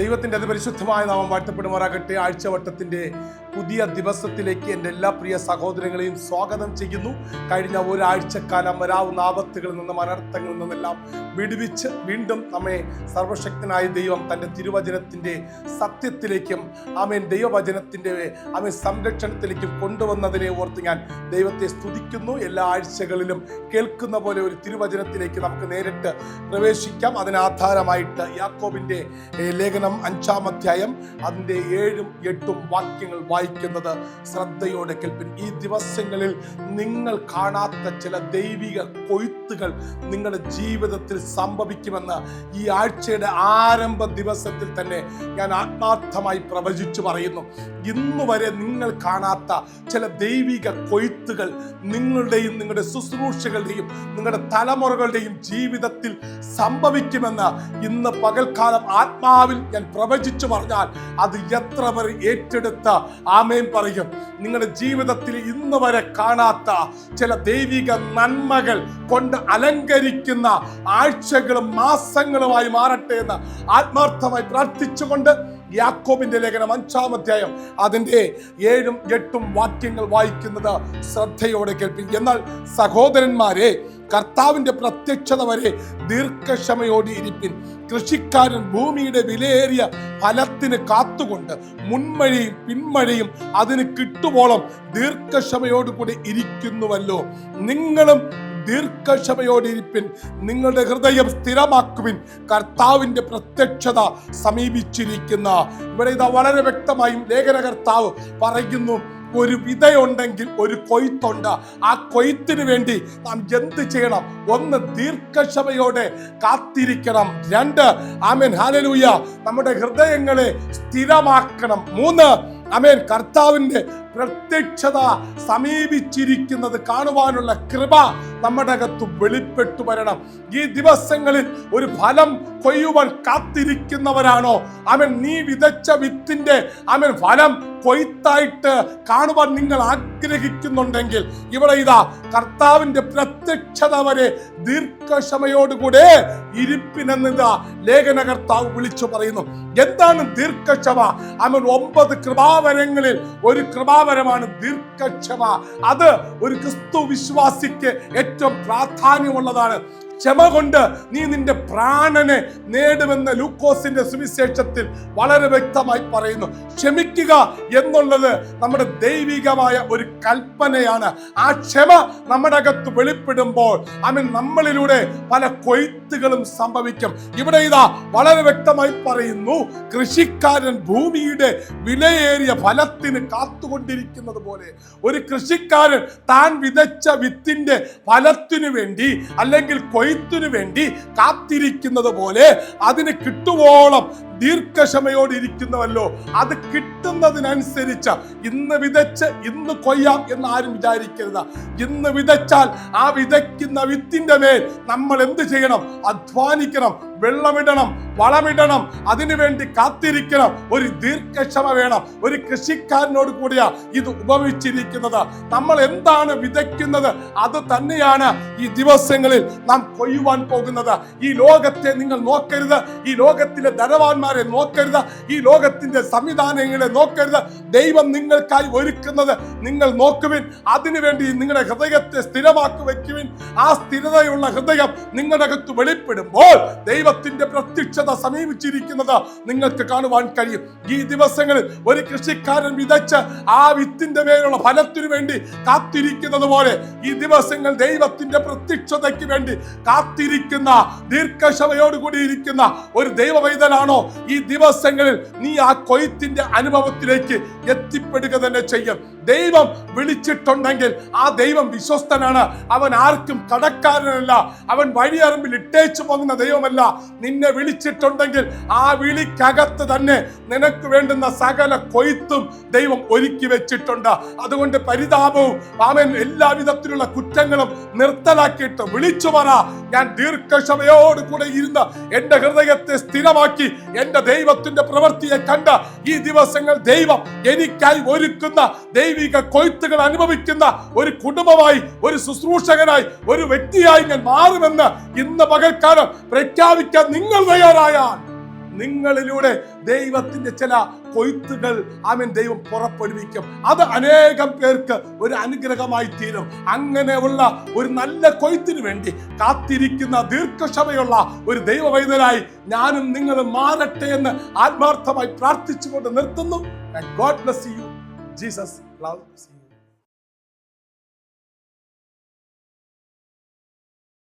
ദൈവത്തിന്റെ അതിപരിശുദ്ധമായ നാമം വാഴ്ത്തപ്പെടുമാറാകട്ടെ. ആഴ്ചവട്ടത്തിന്റെ പുതിയ ദിവസത്തിലേക്ക് എന്റെ എല്ലാ പ്രിയ സഹോദരങ്ങളെയും സ്വാഗതം ചെയ്യുന്നു. കഴിഞ്ഞ ഒരാഴ്ചക്കാലം വരാവുന്ന ആപത്തുകളിൽ നിന്നും അനർത്ഥങ്ങളിൽ നിന്നെല്ലാം വിടുവിച്ച് വീണ്ടും നമ്മെ സർവശക്തനായ ദൈവം തന്റെ തിരുവചനത്തിന്റെ സത്യത്തിലേക്കും ആമേൻ ദൈവവചനത്തിന്റെ ആമേൻ സംരക്ഷണത്തിലേക്കും കൊണ്ടുവന്നതിനെ ഓർത്ത് ഞാൻ ദൈവത്തെ സ്തുതിക്കുന്നു. എല്ലാ ആഴ്ചകളിലും കേൾക്കുന്ന പോലെ ഒരു തിരുവചനത്തിലേക്ക് നമുക്ക് നേരിട്ട് പ്രവേശിക്കാം. അതിനാധാരമായിട്ട് യാക്കോബിന്റെ ഏ, ലേഖനം അഞ്ചാം അധ്യായം അതിന്റെ ഏഴും എട്ടും വാക്യങ്ങൾ വായിക്കുന്നത് ശ്രദ്ധയോടെ കേൾപ്പിൻ. ഈ ദിവസങ്ങളിൽ നിങ്ങൾ കാണാത്ത ചില ദൈവിക കൊയ്ത്തുകൾ നിങ്ങളുടെ ജീവിതത്തിൽ സംഭവിക്കുമെന്ന് ഈ ആഴ്ചയുടെ ആരംഭ ദിവസത്തിൽ തന്നെ ഞാൻ ആത്മാർത്ഥമായി പ്രവചിച്ചു പറയുന്നു. ഇന്നു വരെ നിങ്ങൾ കാണാത്ത ചില ദൈവിക കൊയ്ത്തുകൾ നിങ്ങളുടെയും നിങ്ങളുടെ ശുശ്രൂഷകളുടെയും നിങ്ങളുടെ തലമുറകളുടെയും ജീവിതത്തിൽ സംഭവിക്കുമെന്ന് ഇന്ന് പകൽക്കാലം ആത്മാവിൽ ഞാൻ പ്രവചിച്ചു പറഞ്ഞാൽ അത് എത്ര പേർ ഏറ്റെടുത്ത? ആമേൻ പറയും. നിങ്ങളുടെ ജീവിതത്തിൽ ഇന്ന് വരെ കാണാത്ത ചില ദൈവിക നന്മകൾ കൊണ്ട് അലങ്കരിക്കുന്ന ആഴ്ചകളും മാസങ്ങളുമായി മാറട്ടെ എന്ന് ആത്മാർത്ഥമായി പ്രാർത്ഥിച്ചുകൊണ്ട് യാക്കോബിന്റെ ലേഖനം അഞ്ചാം അധ്യായം അതിന്റെ ഏഴും എട്ടും വാക്യങ്ങൾ വായിക്കുന്നത് ശ്രദ്ധയോടെ കേൾപ്പി എന്നാൽ സഹോദരന്മാരെ കർത്താവിന്റെ പ്രത്യക്ഷത വരെ ദീർഘക്ഷമയോടെ ഇരിപ്പിൻ. കൃഷിക്കാരൻ ഭൂമിയുടെ വിലയേറിയ ഫലത്തിന് കാത്തുകൊണ്ട് മുൻമഴയും പിന്മഴയും അതിന് കിട്ടുവോളം ദീർഘക്ഷമയോടുകൂടി ഇരിക്കുന്നുവല്ലോ. നിങ്ങളും ദീർഘക്ഷമയോടിരിപ്പിൻ നിങ്ങളുടെ ഹൃദയം സ്ഥിരമാക്കുവിൻ. കർത്താവിന്റെ പ്രത്യക്ഷത സമീപിച്ചിരിക്കുന്ന ഇവിടെ ഇതാ വളരെ വ്യക്തമായും ലേഖനകർത്താവ് പറയുന്നു ഒരു വിതയുണ്ടെങ്കിൽ ഒരു കൊയ്ത്തുണ്ട്. ആ കൊയ്ത്തിന് വേണ്ടി നാം എന്ത് ചെയ്യണം? ഒന്ന് ദീർഘക്ഷമയോടെ കാത്തിരിക്കണം. രണ്ട് ആമേൻ ഹാലലൂയ നമ്മുടെ ഹൃദയങ്ങളെ സ്ഥിരമാക്കണം. മൂന്ന് ആമേൻ കർത്താവിന്റെ പ്രത്യക്ഷത സമീപിച്ചിരിക്കുന്നത് കാണുവാനുള്ള കൃപ നമ്മുടെ അകത്ത് വെളിപ്പെട്ടു വരണം. ഈ ദിവസങ്ങളിൽ ഒരു ഫലം കൊയ്യുവാൻ കാത്തിരിക്കുന്നവരാണോ? അവൻ നീ വിതച്ച വിത്തിന്റെ അവൻ ഫലം കൊയ്ത്തായിട്ട് കാണുവാൻ നിങ്ങൾ ആഗ്രഹിക്കുന്നുണ്ടെങ്കിൽ ഇവിടെ ഇതാ കർത്താവിന്റെ പ്രത്യക്ഷത വരെ ദീർഘക്ഷമയോടുകൂടെ ഇരിപ്പിനെന്നിതാ ലേഖന കർത്താവ് വിളിച്ചു പറയുന്നു. എന്താണ് ദീർഘക്ഷമ? അവൻ ഒമ്പത് കൃപാവരങ്ങളിൽ ഒരു കൃപാവരമാണ് ദീർഘക്ഷമ. അത് ഒരു ക്രിസ്തു വിശ്വാസിക്ക് ഏറ്റവും പ്രാധാന്യമുള്ളതാണ്. ക്ഷമ കൊണ്ട് നീ നിന്റെ പ്രാണനെ നേടുമെന്ന് ലൂക്കോസിന്റെ സുവിശേഷത്തിൽ വളരെ വ്യക്തമായി പറയുന്നു. ക്ഷമിക്കുക എന്നുള്ളത് നമ്മുടെ ദൈവികമായ ഒരു കൽപ്പനയാണ്. ആ ക്ഷമ നമ്മുടെ അകത്ത് വെളിപ്പെടുമ്പോൾ അവൻ നമ്മളിലൂടെ പല കൊയ്ത്തുകളും സംഭവിക്കും. ഇവിടെ ഇതാ വളരെ വ്യക്തമായി പറയുന്നു കൃഷിക്കാരൻ ഭൂമിയുടെ വിലയേറിയ ഫലത്തിന് കാത്തുകൊണ്ടിരിക്കുന്നത് പോലെ ഒരു കൃഷിക്കാരൻ താൻ വിതച്ച വിത്തിന്റെ ഫലത്തിനു വേണ്ടി അല്ലെങ്കിൽ കൊയ്ത്തിനു വേണ്ടി കാത്തിരിക്കുന്നത് പോലെ അതിന് കിട്ടുവോളം ദീർഘക്ഷമയോടെ ഇരിക്കുന്നവല്ലോ അത് കിട്ടുന്നതിനനുസരിച്ച് ഇന്ന് വിതച്ച് ഇന്ന് കൊയ്യാം എന്ന് ആരും വിചാരിക്കരുത്. ഇന്ന് വിതച്ചാൽ ആ വിതയ്ക്കുന്ന വിത്തിന്റെ മേൽ നമ്മൾ എന്ത് ചെയ്യണം? അധ്വാനിക്കണം. വെള്ളമിടണം വളമിടണം. അതിനുവേണ്ടി കാത്തിരിക്കണം. ഒരു ദീർഘക്ഷമ വേണം. ഒരു കൃഷിക്കാരനോട് കൂടിയാ ഇത് ഉപമിച്ചിരിക്കുന്നത്. നമ്മൾ എന്താണ് വിതയ്ക്കുന്നത്? അത് തന്നെയാണ് ഈ ദിവസങ്ങളിൽ നാം കൊയ്യുവാൻ പോകുന്നത്. ഈ ലോകത്തെ നിങ്ങൾ നോക്കരുത്. ഈ ലോകത്തിലെ ധനവാന്മാരെ നോക്കരുത്. ഈ ലോകത്തിന്റെ സംവിധാനങ്ങളെ നോക്കരുത്. ദൈവം നിങ്ങൾക്കായി ഒരുക്കുന്നത് നിങ്ങൾ നോക്കുവിൻ. അതിനുവേണ്ടി നിങ്ങളുടെ ഹൃദയത്തെ സ്ഥിരമാക്കി വെക്കുവിൻ ആ സ്ഥിരതയുള്ള ഹൃദയം നിങ്ങളുടെ അകത്ത് വെളിപ്പെടുമ്പോൾ ദൈവത്തിന്റെ പ്രത്യക്ഷത സമീപിച്ചിരിക്കുന്നത് നിങ്ങൾക്ക് കാണുവാൻ കഴിയും. ഈ ദിവസങ്ങളിൽ ഒരു കൃഷിക്കാരൻ വിതച്ച് ആ വിത്തിന്റെ മേലുള്ള ഫലത്തിനു വേണ്ടി കാത്തിരിക്കുന്നത് പോലെ ഈ ദിവസങ്ങൾ ദൈവത്തിന്റെ പ്രത്യക്ഷതയ്ക്ക് വേണ്ടി കാത്തിരിക്കുന്ന ദീർഘക്ഷമയോടുകൂടി ഇരിക്കുന്ന ഒരു ദൈവവൈതലാണോ? ഈ ദിവസങ്ങളിൽ നീ ആ കൊയ്ത്തിന്റെ അനുഭവത്തിലേക്ക് എത്തിപ്പെടുക തന്നെ ചെയ്യും. ദൈവം വിളിച്ചിട്ടുണ്ടെങ്കിൽ ആ ദൈവം വിശ്വസ്തനാണ്. അവൻ ആർക്കും കടക്കാരനല്ല. അവൻ വഴിയറമ്പിൽ ഇട്ടേച്ചു പോകുന്ന ദൈവമല്ല. നിന്നെ വിളിച്ചിട്ടുണ്ടെങ്കിൽ ആ വിളിക്കകത്ത് തന്നെ നിനക്ക് വേണ്ടുന്ന സകല കൊയ്ത്തും ദൈവം ഒരുക്കി വെച്ചിട്ടുണ്ട്. അതുകൊണ്ട് പരിതാപവും അവൻ എല്ലാവിധത്തിലുള്ള കുറ്റങ്ങളും നിർത്തലാക്കിയിട്ട് വിളിച്ചു പറ. ഞാൻ ദീർഘക്ഷമയോട് കൂടെ ഇരുന്ന് എന്റെ ഹൃദയത്തെ സ്ഥിരമാക്കി എന്റെ ദൈവത്തിന്റെ പ്രവൃത്തിയെ കണ്ട് ഈ ദിവസങ്ങൾ ദൈവം എനിക്കായി ഒരുക്കുന്ന ദൈവിക കൊയ്ത്തുകൾ അനുഭവിക്കുന്ന ഒരു കുടുംബമായി ഒരു ശുശ്രൂഷകനായി ഒരു വ്യക്തിയായി ഞാൻ മാറുമെന്ന് ഇന്ന് പകൽക്കാലം പ്രഖ്യാപിക്കാൻ നിങ്ങൾ തയ്യാറായാൽ നിങ്ങളിലൂടെ ദൈവത്തിന്റെ ചില കൊയ്ത്തുകൾ ആമൻ ദൈവം പുറപ്പെടുവിക്കും. അത് അനേകം പേർക്ക് ഒരു അനുഗ്രഹമായി തീരും. അങ്ങനെയുള്ള ഒരു നല്ല കൊയ്ത്തിന് വേണ്ടി കാത്തിരിക്കുന്ന ദീർഘക്ഷമയുള്ള ഒരു ദൈവവൈദ്യനായി ഞാനും നിങ്ങളും മാറട്ടെ എന്ന് ആത്മാർത്ഥമായി പ്രാർത്ഥിച്ചുകൊണ്ട് നിർത്തുന്നു. God bless you Jesus love